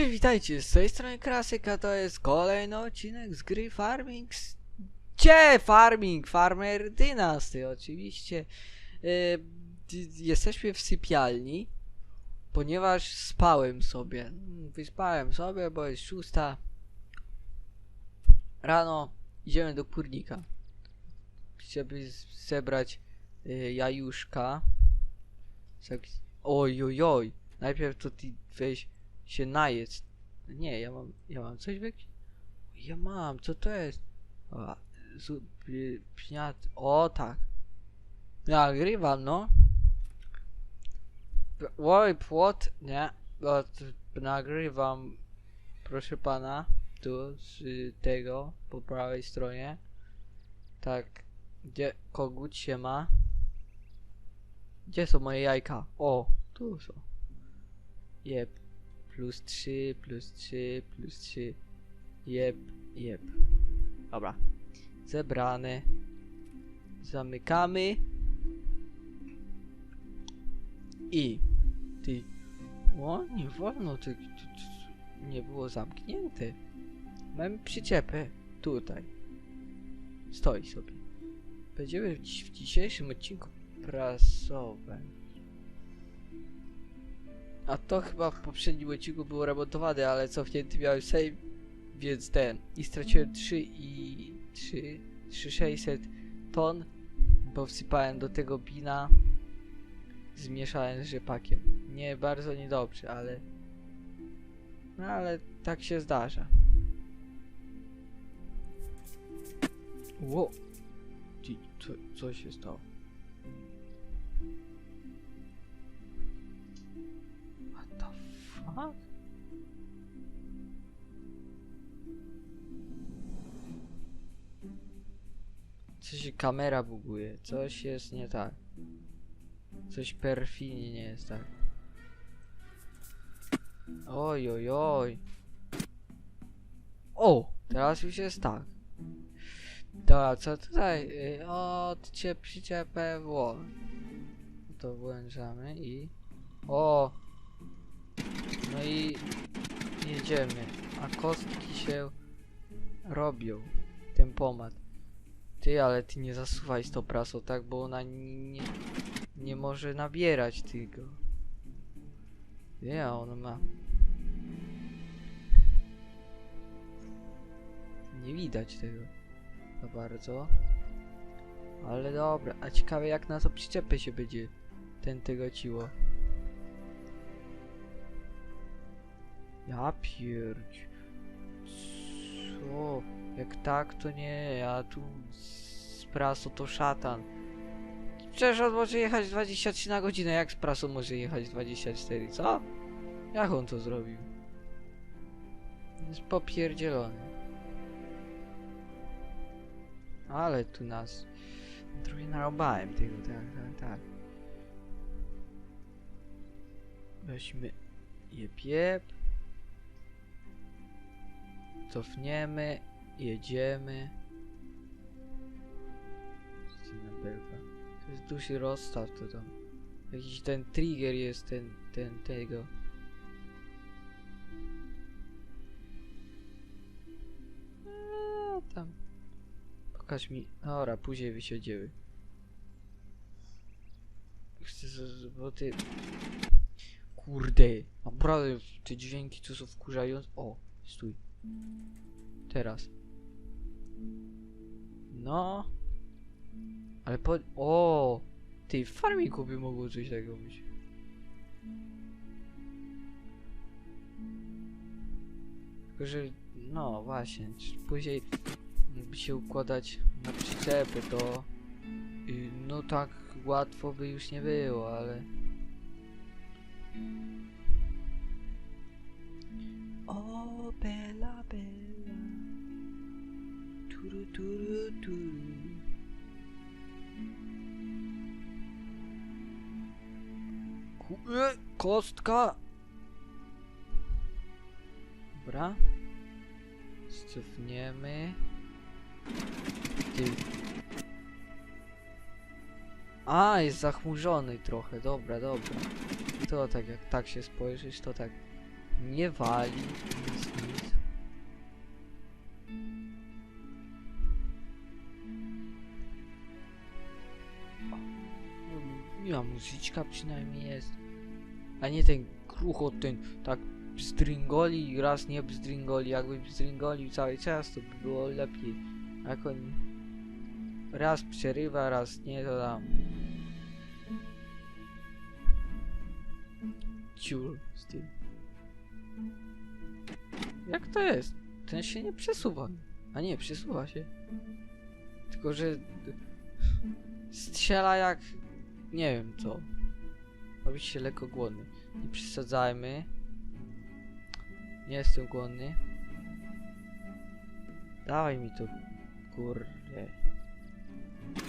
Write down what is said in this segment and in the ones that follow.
Cześć, witajcie, z tej strony Krasyka, to jest kolejny odcinek z gry Farming... Gdzie Farming? Farmer Dynasty, oczywiście. Yy, jesteśmy w sypialni, ponieważ spałem sobie. Wyspałem sobie, bo jest szósta. Rano idziemy do kurnika, żeby zebrać yy, jajuszka. Oj, oj, oj. Najpierw to ty weź się najedz. Nie, ja mam, ja mam coś w jakiś... Ja mam, co to jest? O, pniat... O, tak. Nagrywam, no. Oj, płot, nie. Nagrywam, proszę pana, tu, z tego, po prawej stronie. Tak, gdzie kogut się ma? Gdzie są moje jajka? O, tu są. Jep. Plus 3, plus 3, plus 3. Jep, jep. Dobra. Zebrane. Zamykamy. I. Ty. O, nie wolno. Ty, ty, ty, nie było zamknięte. Mamy przyczepę. Tutaj. Stoi sobie. Będziemy w, dzisiejszym odcinku prasować. A to chyba w poprzednim odcinku było remontowane, ale cofnięty miałem save, więc ten. I straciłem 3 i 3, 3600 ton, bo wsypałem do tego bina, zmieszałem z rzepakiem. Nie, bardzo niedobrze, ale... No ale tak się zdarza. Ło! Co, co się stało? Fuck? Coś kamera buguje, coś jest nie tak. Coś perfidnie nie jest tak. Oj, oj, oj. O, teraz już jest tak. Dobra, co tutaj? Y, Odcie przyczepę wło. To włączamy i... O! No i jedziemy. A kostki się robią. Tempomat. Ty, ale ty nie zasuwaj z tą prasą, tak? Bo ona nie, nie może nabierać tego. Nie, ona ma... Nie widać tego za bardzo. Ale dobra, a ciekawe jak na to przyczepę się będzie ten tego ciło. Ja pierdź. Co? Jak tak, to nie. Ja tu z prasą to szatan. Przecież on może jechać 23 na godzinę. Jak z prasą może jechać 24? Co? Jak on to zrobił? Jest popierdzielony. Ale tu nas... Trochę narobałem tego, tak, tak, tak. Weźmy jeb, jeb. Cofniemy, jedziemy. To jest duży rozstaw to tam. Jakiś ten trigger jest ten, ten, tego. Tam. Pokaż mi. Dobra, później wysiedzimy. Chcę, bo ty... Kurde, naprawdę te dźwięki tu są wkurzające. O, stój. Teraz. No. Ale po... O! Ty, w farmiku by mogło coś takiego być. Tylko, że... No, właśnie. Później jakby się układać na przyczepy, to... No tak łatwo by już nie było, ale... E, kostka! Dobra. Scofniemy. Ty. A, jest zachmurzony trochę. Dobra, dobra. To tak jak tak się spojrzysz, to tak Nie wali. Miła muzyczka przynajmniej jest. A nie ten kruchot, ten tak bzdringoli, raz nie bzdringoli. Jakby bzdringoli cały czas, to by było lepiej. Jak on raz przerywa, raz nie, to tam. Ciur z tym. Jak to jest? Ten się nie przesuwa. A nie, przesuwa się. Tylko, że strzela jak nie wiem co. Robi się lekko głodny. Nie przesadzajmy. Nie jestem głodny. Dawaj mi to, kurde.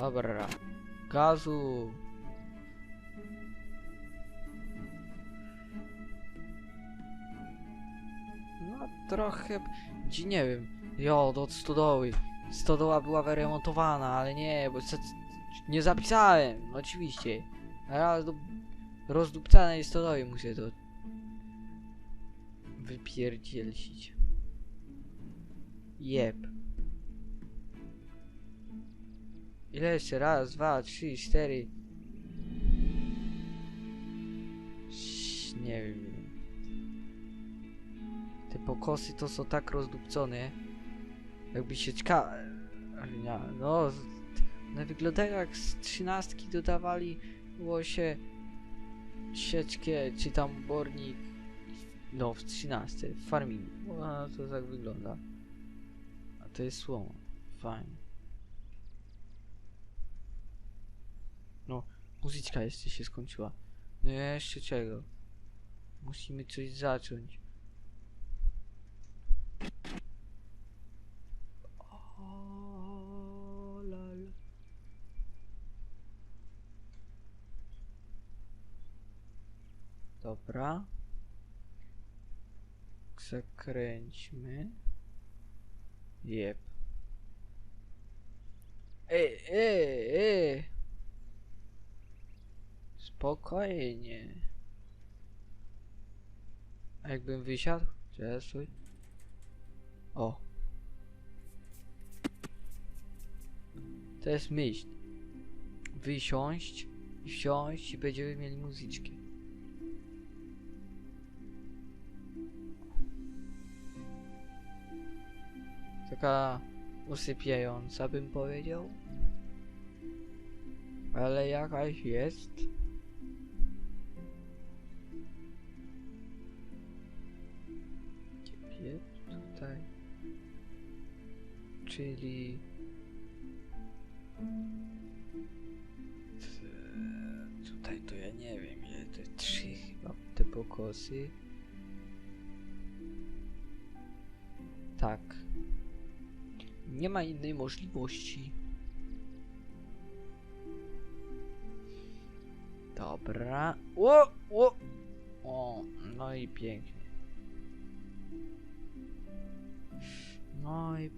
Dobra. Gazu. No trochę, dzi- nie wiem. Jo, do stodoły. Stodoła była wyremontowana, ale nie, bo nie zapisałem, oczywiście. Ja do rozdupcanej stodoły muszę to wypierdzielsić. Jeb. Ile jeszcze? Raz, dwa, trzy, cztery. Nie wiem. Te pokosy to są tak rozdupcone. Jakby się czka... No, wyglądają jak z trzynastki dodawali było się sieczkę czy tam bornik no w 13 w farmingu. A to tak wygląda. A to jest słoma. Fajnie. No, muzyczka jeszcze się skończyła. No jeszcze czego? Musimy coś zacząć. Dobra. Zakręćmy. Jep. Ej, ej, ej. Spokojnie. A jakbym wysiadł? Czesuj. O. To jest myśl. Wysiąść, wsiąść i będziemy mieli muzyczkę. Taka usypiająca bym powiedział. Ale jakaś jest. Ciebie tutaj. Czyli... Tutaj to ja nie wiem ile jest. Trzy chyba te pokosy. Tak. Nie ma innej możliwości. Dobra. O, o, o, no i pięknie. No i...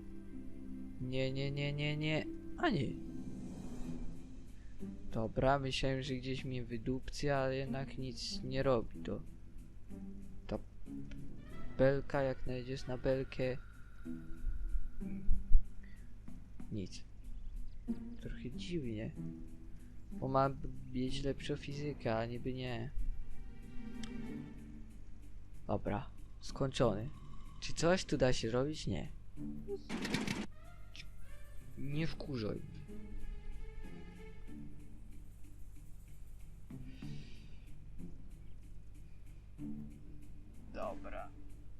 Nie, nie, nie, nie, nie. A nie. Dobra, myślałem, że gdzieś mnie wydupcy, ale jednak nic nie robi to. Ta belka, jak znajdziesz na belkę... Nic. Trochę dziwnie. Bo ma mieć lepszą fizykę, a niby nie. Dobra, skończony. Czy coś tu da się robić? Nie. Nie wkurzaj. Dobra.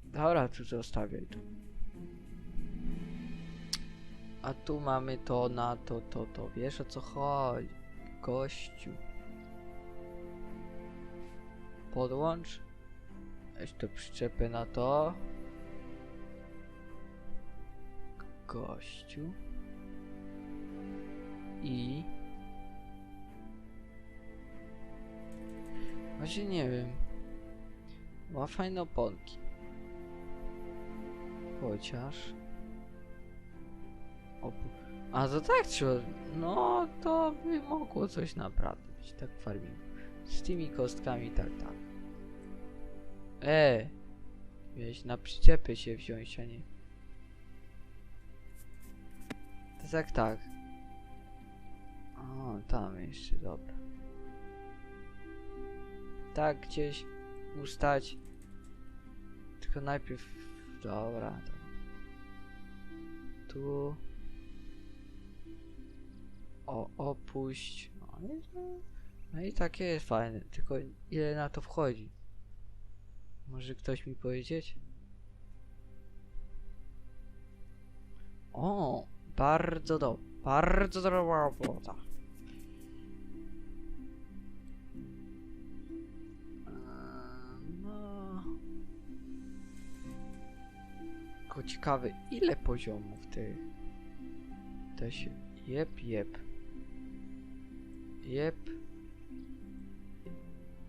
Dobra, tu zostawiaj tu. A tu mamy to, na to, to, to. Wiesz o co chodzi? Gościu. Podłącz. Weź to przyczepę na to. Gościu. I... Właśnie nie wiem. Ma fajne oponki. Chociaż... A to tak trzeba. No to by mogło coś naprawdę być, tak w farmingu. Z tymi kostkami tak, tak. E, Miałeś na przyczepy się wziąć, a nie. Tak, tak. O, tam jeszcze, dobra. Tak, gdzieś ustać. Tylko najpierw... Dobra, to... Tu... O, opuść. No no i takie jest fajne, tylko ile na to wchodzi? Może ktoś mi powiedzieć? O, bardzo do, bardzo dobra robota. No. Ciekawy, ile poziomów tych? To się. Jep, jep. Jep.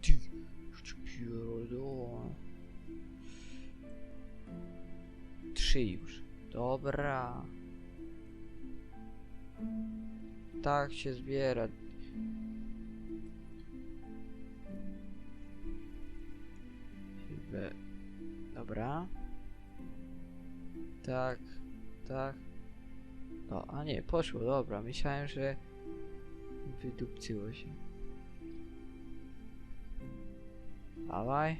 Ty, pierdolę. Trzy już. Dobra. Tak się zbiera. Dobra. Tak, tak. O, a nie, poszło, dobra. Myślałem, że wydupcyło się. Dawaj.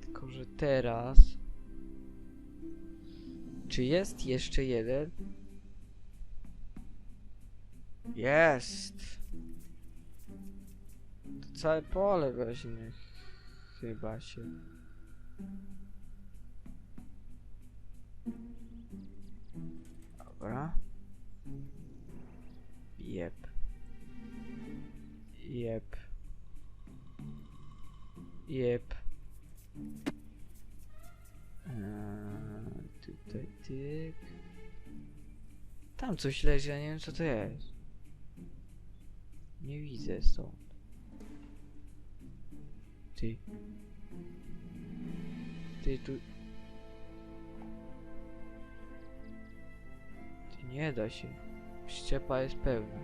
Tylko, że teraz... Czy jest jeszcze jeden? Jest! To całe pole weźmie. Chyba się. Dobra. Jep. Jep. Jep. Eee, tutaj tyk. Tam coś leży, ja nie wiem co to jest. Nie widzę stąd. Ty. Ty tu... nie da się. Szczepa jest pełna.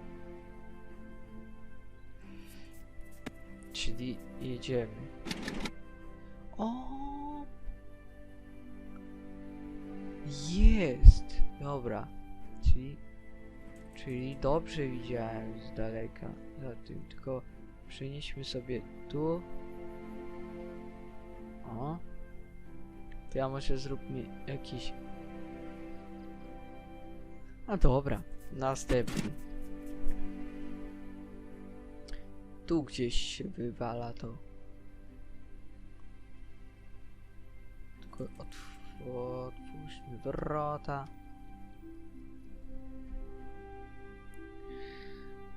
Czyli jedziemy. O! Jest! Dobra. Czyli... Czyli dobrze widziałem z daleka. Za tym, tylko przenieśmy sobie tu. O. To ja może zróbmy jakiś... A dobra, następny. Tu gdzieś się wywala to. Tylko otw otwórzmy wrota.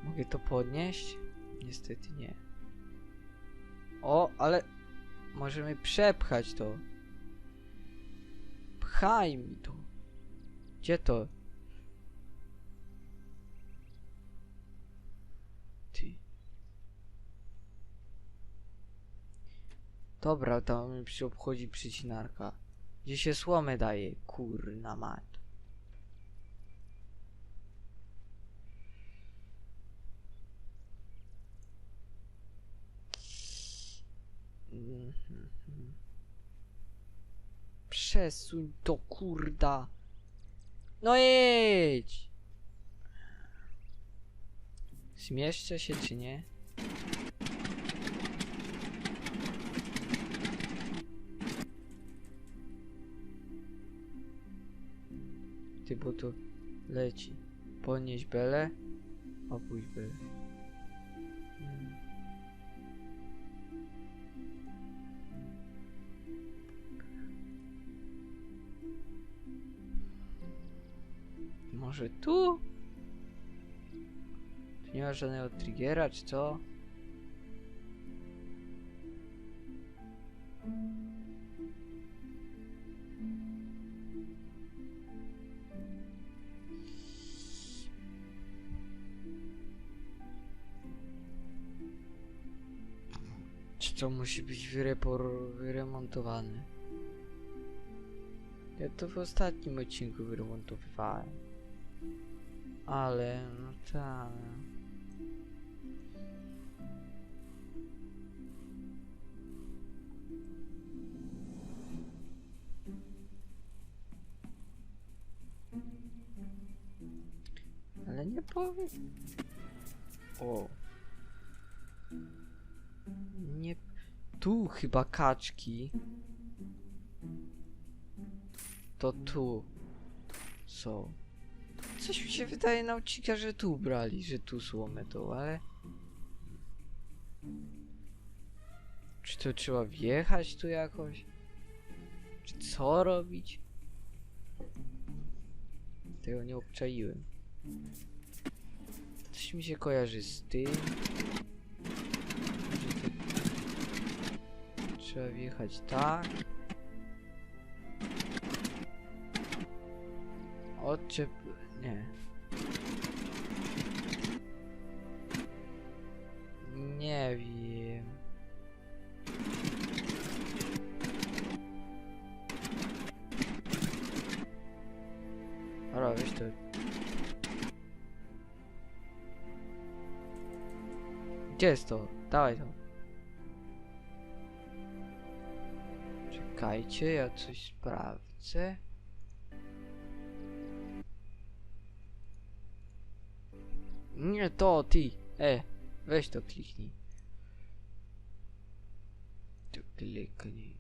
Mogę to podnieść? Niestety nie. O, ale możemy przepchać to. Pchaj mi to. Gdzie to? Dobra, tam mi się obchodzi przycinarka. Gdzie się słomę daje? Kurna. Mhm. Przesuń to kurda. No jedź! Zmieszczę się czy nie? Ty, bo to leci. Podnieś belę, opuść belę. Może tu? Tu nie ma żadnego triggera, czy co? co musi być wyrepor- wyremontowany. Ja to w ostatnim odcinku wyremontowywałem. Ale, no tak. Ale nie powiem. O. Tu chyba kaczki. To tu są. Coś mi się wydaje nauczyciel, że tu brali, że tu słomę to, ale... Czy to trzeba wjechać tu jakoś? Czy co robić? Tego nie obczaiłem. Coś mi się kojarzy z tym. Trzeba wjechać tak. Odczep... Nie. Nie wiem. Dobra, weź to. Gdzie jest to? Dawaj to. Czekajcie, ja coś sprawdzę. Nie to, ty. E, weź to kliknij. To kliknij.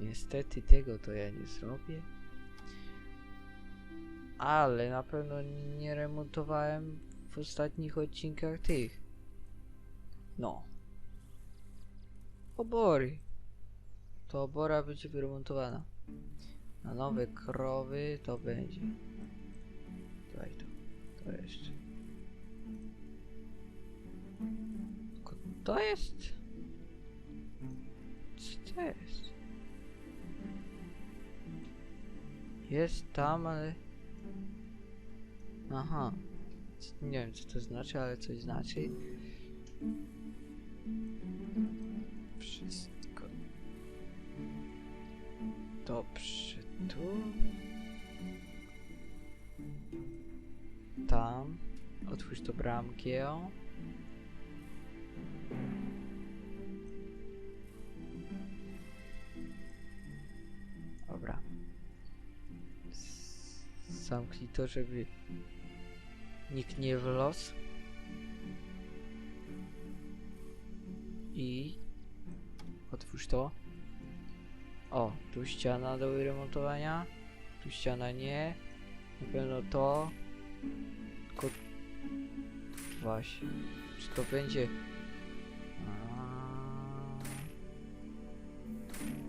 Niestety tego to ja nie zrobię. Ale na pewno nie remontowałem w ostatnich odcinkach tych. No. Obory. To obora będzie wyremontowana. Na nowe krowy to będzie. Daj to. To jeszcze. To jest. Co to jest? Jest tam, ale... Aha. Nie wiem co to znaczy, ale coś znaczy. Wszystko. Dobrze, tu. Tam. Otwórz to bramkę. Dobra. Zamknij to, żeby nikt nie wlazł. I otwórz to. O, tu ściana do wyremontowania. Tu ściana nie. Na pewno to. Tylko... Właśnie. Czy to będzie...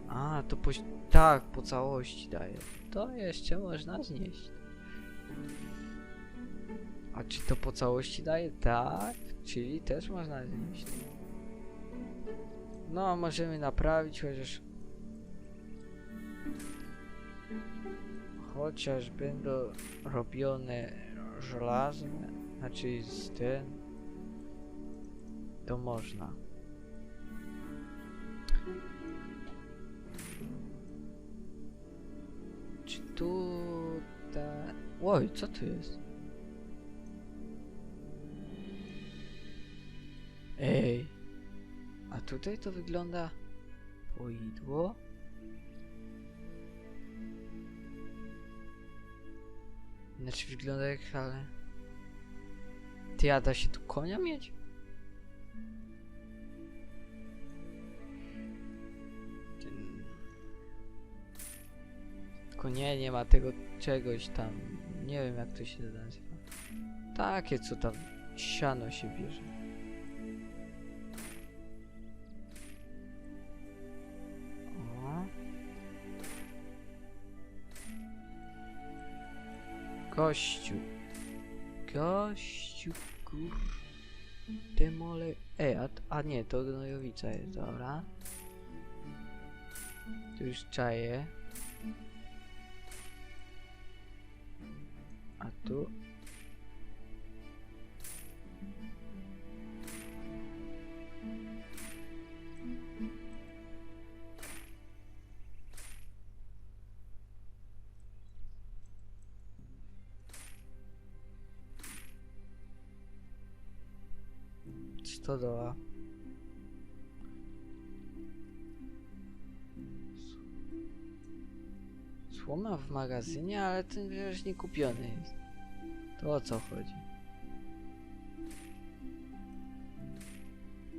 A, to po... Tak, po całości daje. To jeszcze można znieść. A czy to po całości daje? Tak, czyli też można znieść. No, możemy naprawić, chociaż Chociaż będą robione żelazne, znaczy z ten, to można. Czy tu ta... Oj, co tu jest? Ej, a tutaj to wygląda poidło? Znaczy wygląda jak ale... Ty, a da się tu konia mieć? Tylko nie, nie ma tego czegoś tam. Nie wiem jak to się nazywa. Takie co tam siano się bierze. Gościu. Gościu, kur... Demole... Ej, a, a nie, to gnojowica jest, dobra. Tu już czaję. A tu... Stodoła. Słoma w magazynie, ale ten przecież nie kupiony jest. To o co chodzi?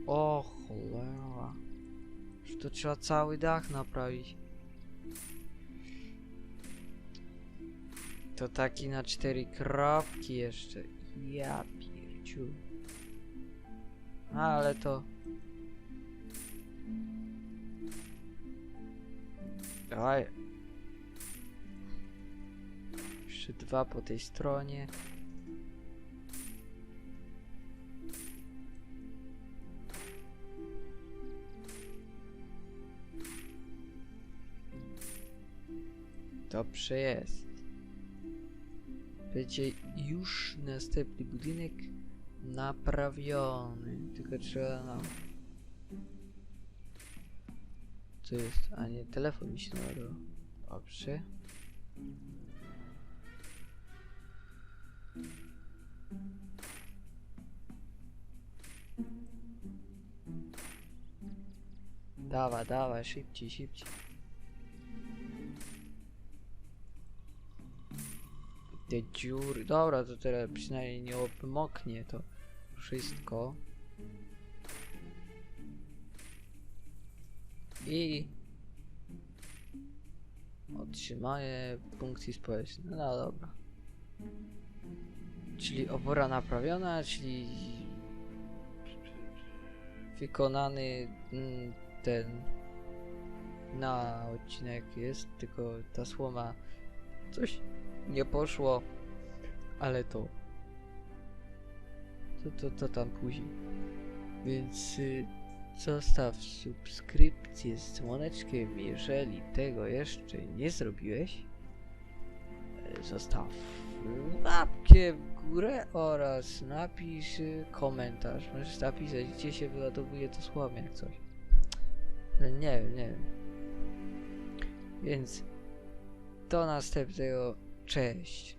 O cholera. Że to trzeba cały dach naprawić. To taki na cztery kropki jeszcze. Ja pierciu. Ale to... Dawaj. Jeszcze dwa po tej stronie. Dobrze jest. Będzie już następny budynek naprawiony. Tylko trzeba nam... Co jest? A nie, telefon mi się naładował. Dobrze. Dawaj, dawaj, szybciej, szybciej. Te dziury. Dobra, to teraz przynajmniej nie obmoknie to wszystko. I otrzymanie funkcji społecznej. No dobra. Czyli opora naprawiona, czyli wykonany mm, ten na odcinek jest, tylko ta słoma coś nie poszło, ale to to, to, to tam później. Więc y, zostaw subskrypcję z dzwoneczkiem, jeżeli tego jeszcze nie zrobiłeś. E, Zostaw łapkę w górę oraz napisz komentarz. Możesz napisać, gdzie się wyładowuje to słowem jak coś. No nie wiem, nie wiem. Więc do następnego. Cześć.